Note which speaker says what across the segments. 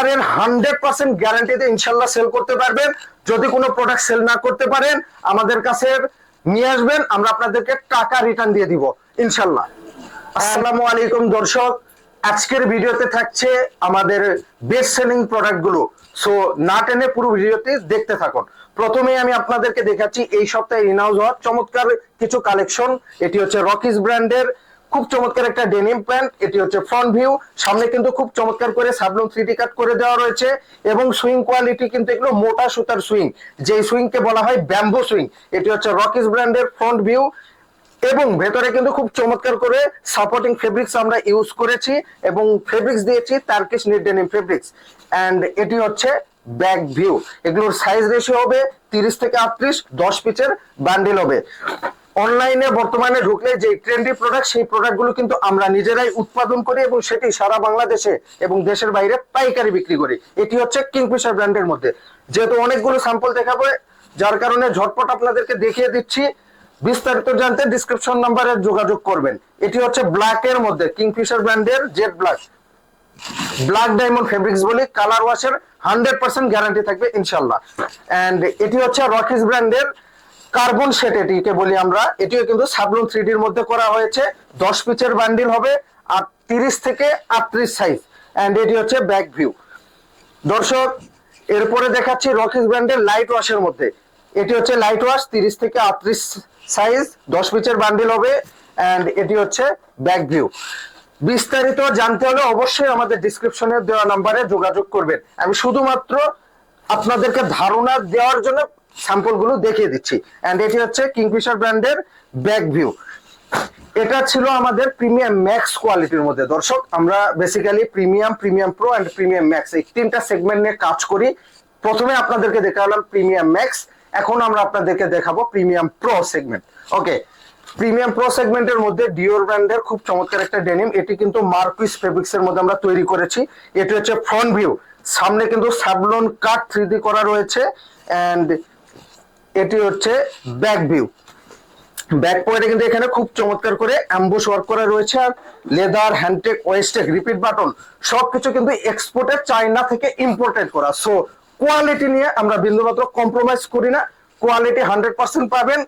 Speaker 1: কালারের hundred percent গ্যারান্টিতে ইনশাল্লাহ সেল করতে পারবেন। যদি কোনো প্রোডাক্ট সেল না করতে পারেন, আমাদের কাছে নিয়ে আসবেন, আমরা আপনাদেরকে টাকা রিটার্ন দিয়ে দিব, ইনশাল্লাহ। আসসালামু আলাইকুম দর্শক, আজকের ভিডিওতে থাকছে আমাদের বেস্ট সেলিং প্রোডাক্টগুলো। সো না টেনে পুরো ভিডিওতে দেখতে থাকুন। প্রথমে আমি আপনাদেরকে দেখাচ্ছি, এই সপ্তাহে ইনাউজ হওয়ার চমৎকার কিছু কালেকশন এটি হচ্ছে রকিস ব্র্যান্ডের খুব চমৎকার একটা ডেনিম প্যান্ট এটি হচ্ছে ফ্রন্ট ভিউ সামনে কিন্তু খুব চমৎকার করে সাবলুন থ্রি কাট করে দেওয়া রয়েছে এবং সুইং কোয়ালিটি কিন্তু এগুলো মোটা সুতার সুইং যে সুইং কে বলা হয় ব্যাম্বো সুইং এটি হচ্ছে রকিস ব্র্যান্ডের ফ্রন্ট ভিউ এবং ভেতরে কিন্তু খুব চমৎকার করে সাপোর্টিং ফেব্রিক্স আমরা ইউজ করেছি এবং ফেব্রিক্স দিয়েছি Turkish knit denim fabrics and এটি হচ্ছে ব্যাক ভিউ এগুলোর সাইজ রেশিও হবে তিরিশ থেকে আটত্রিশ, দশ পিচের বান্ডিল হবে। অনলাইনে বর্তমানে ঢুকলে যে ট্রেন্ডি প্রোডাক্ট সেই প্রোডাক্টগুলো কিন্তু আমরা নিজেরাই উৎপাদন করি এবং সেটি সারা বাংলাদেশে এবং দেশের বাইরে পাইকারি বিক্রি করি। এটি হচ্ছে কিংফিশার ব্র্যান্ডের মধ্যে। যেহেতু অনেকগুলো স্যাম্পল দেখাবো, যার কারণে ঝটপট আপনাদেরকে দেখিয়ে দিচ্ছি। বিস্তারিত জানতে ডিসক্রিপশন নাম্বারে যোগাযোগ করবেন। এটি হচ্ছে ব্ল্যাক এর মধ্যে কিংফিশার ব্র্যান্ডের jet black black diamond fabrics বলি কালার ওয়াশের হান্ড্রেড পার্সেন্ট গ্যারান্টি থাকবে ইনশাল্লাহ এন্ড এটি হচ্ছে রকিস ব্র্যান্ডের কার্বন সেট এটিকে বলি আমরা। এটিও কিন্তু সাবলুন থ্রি ডির মধ্যে করা হয়েছে। দশ পিচের বান্ডিল হবে আর তিরিশ থেকে আটত্রিশ সাইজ। অ্যান্ড এটি হচ্ছে ব্যাক ভিউ দর্শক, এরপরে দেখাচ্ছি রকিস ব্র্যান্ডের লাইট ওয়াশের মধ্যে। এটি হচ্ছে লাইট ওয়াশ তিরিশ থেকে আটত্রিশ সাইজ। দশ পিচের বান্ডিল হবে। অ্যান্ড এটি হচ্ছে ব্যাক ভিউ বিস্তারিত জানতে হলে অবশ্যই আমাদের ডিসক্রিপশনে দেওয়া নাম্বারে যোগাযোগ করবেন। আমি শুধুমাত্র আপনাদেরকে ধারণা দেওয়ার জন্য স্যাম্পলগুলো দেখিয়ে দিচ্ছি। এন্ড এটি হচ্ছে কিংফিশার ব্র্যান্ডের ব্যাক ভিউ এটা ছিল আমাদের প্রিমিয়াম ম্যাক্স কোয়ালিটির মধ্যে। দর্শক, আমরা basically premium premium pro and premium max এই তিনটা সেগমেন্ট নিয়ে কাজ করি। প্রথমে আপনাদেরকে দেখালাম প্রিমিয়াম ম্যাক্স এখন আমরা আপনাদেরকে দেখাবো premium pro segment okay premium pro সেগমেন্টের মধ্যে ডিওর ব্র্যান্ডের খুব চমৎকার একটা ডেনিম এটি কিন্তু মার্কুইস ফেব্রিক্স এর মধ্যে আমরা তৈরি করেছি। এটি হচ্ছে ফ্রন্ট ভিউ সামনে কিন্তু সাবলন কাট থ্রি করা রয়েছে। এন্ড এটি হচ্ছে ব্যাক ভিউ ব্যাক পয়েন্টে কিন্তু এখানে খুব চমৎকার করে অ্যাম্বুশ ওয়ার্ক করা রয়েছে আর leather hand tag waist tag repeat button সবকিছু কিন্তু এক্সপোর্টেড চায়না থেকে ইম্পোর্টেড করা। সো কোয়ালিটি নিয়ে আমরা বিন্দুমাত্র কম্প্রোমাইজ করি না। কোয়ালিটি হান্ড্রেড পার্সেন্ট পাবেন।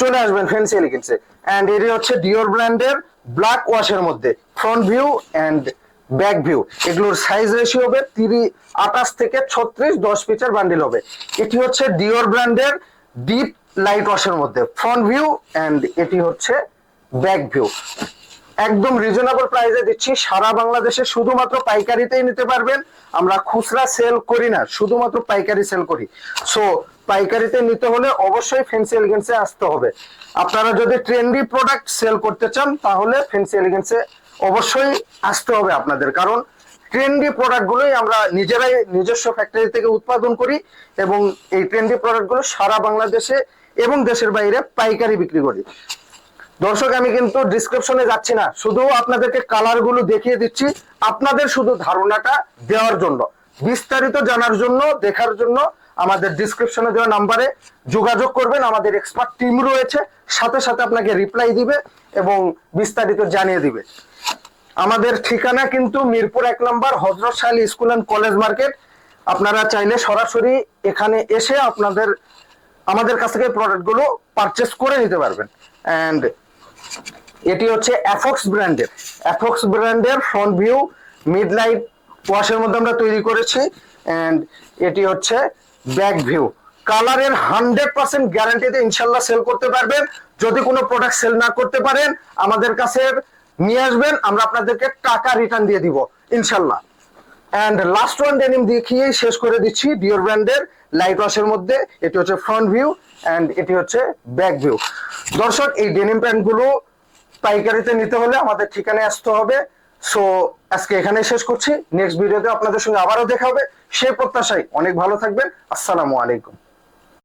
Speaker 1: চলে আসবেন ফ্যান্সি এলিগেন্সে এন্ড এটি হচ্ছে ডিওর ব্র্যান্ডের ব্ল্যাক ওয়াশের মধ্যে। Front view and back view. এগুলোর সাইজ রেশিও হবে তিরিশ আঠাশ থেকে ছত্রিশ, দশ পিচের বান্ডিল হবে। এটি হচ্ছে ডিওর ব্র্যান্ডের ডিপ লাইট ওয়াশের মধ্যে। ফ্রন্ট ভিউ এন্ড এটি হচ্ছে ব্যাক ভিউ একদম রিজনেবল প্রাইসে দিচ্ছি। সারা বাংলাদেশে শুধুমাত্র পাইকারিতেই নিতে পারবেন। আমরা খুচরা সেল করি না, শুধুমাত্র পাইকারি সেল করি। সো পাইকারিতে নিতে হলে অবশ্যই ফেন্সি এলিগেন্সে আসতে হবে। আপনারা যদি ট্রেন্ডি প্রোডাক্ট সেল করতে চান, তাহলে ফেন্সি এলিগেন্সে অবশ্যই আসতে হবে আপনাদের। কারণ ট্রেন্ডি প্রোডাক্টগুলোই আমরা নিজেরাই নিজস্ব ফ্যাক্টরি থেকে উৎপাদন করি এবং এই ট্রেন্ডি প্রোডাক্টগুলো সারা বাংলাদেশে এবং দেশের বাইরে পাইকারি বিক্রি করি। দর্শক, আমি কিন্তু ডিসক্রিপশনে যাচ্ছি না। শুধু আপনাদেরকে কালারগুলো দেখিয়ে দিচ্ছি। আপনাদের শুধু ধারণাটা দেওয়ার জন্য। বিস্তারিত জানার জন্য, দেখার জন্য আমাদের ডিসক্রিপশনে দেওয়া নাম্বারে যোগাযোগ করবেন। আমাদের এক্সপার্ট টিম রয়েছে। সাথে সাথে আপনাকে রিপ্লাই দিবে এবং বিস্তারিত জানিয়ে দিবে। আমাদের ঠিকানা কিন্তু মিরপুর এক নম্বর Hazrat Shahi school and college market. আপনারা চাইলে সরাসরি এখানে এসে আপনাদের, আমাদের কাছ থেকে প্রোডাক্টগুলো পারচেস করে নিতে পারবেন। অ্যান্ড এটি হচ্ছে অ্যাফক্স ব্র্যান্ডের অ্যাফক্স ব্র্যান্ডের ফ্রন্ট ভিউ মিড লাইট ওয়াশের মধ্যে আমরা তৈরি করেছি। অ্যান্ড এটি হচ্ছে ব্যাক ভিউ কালারের হান্ড্রেড পার্সেন্ট গ্যারান্টিতে ইনশাল্লাহ সেল করতে পারবেন। যদি কোনো প্রোডাক্ট সেল না করতে পারেন, আমাদের কাছে নিয়ে আসবেন, আমরা আপনাদেরকে টাকা রিটার্ন দিয়ে দিব, ইনশাল্লাহ। অ্যান্ড লাস্ট ওয়ান ডেনিম দেখিয়েই শেষ করে দিচ্ছি ডিওর ব্র্যান্ডের লাইট ওয়াশের মধ্যে। এটি হচ্ছে ফ্রন্ট ভিউ অ্যান্ড এটি হচ্ছে ব্যাক ভিউ দর্শক, এই ডেনিম প্যান্টগুলো পাইকারিতে নিতে হলে আমাদের ঠিকানায় আসতে হবে। সো আজকে এখানে শেষ করছি। নেক্সট ভিডিওতে আপনাদের সঙ্গে আবারও দেখা হবে। সে প্রত্যাশায় অনেক ভালো থাকবেন। আসসালামু আলাইকুম।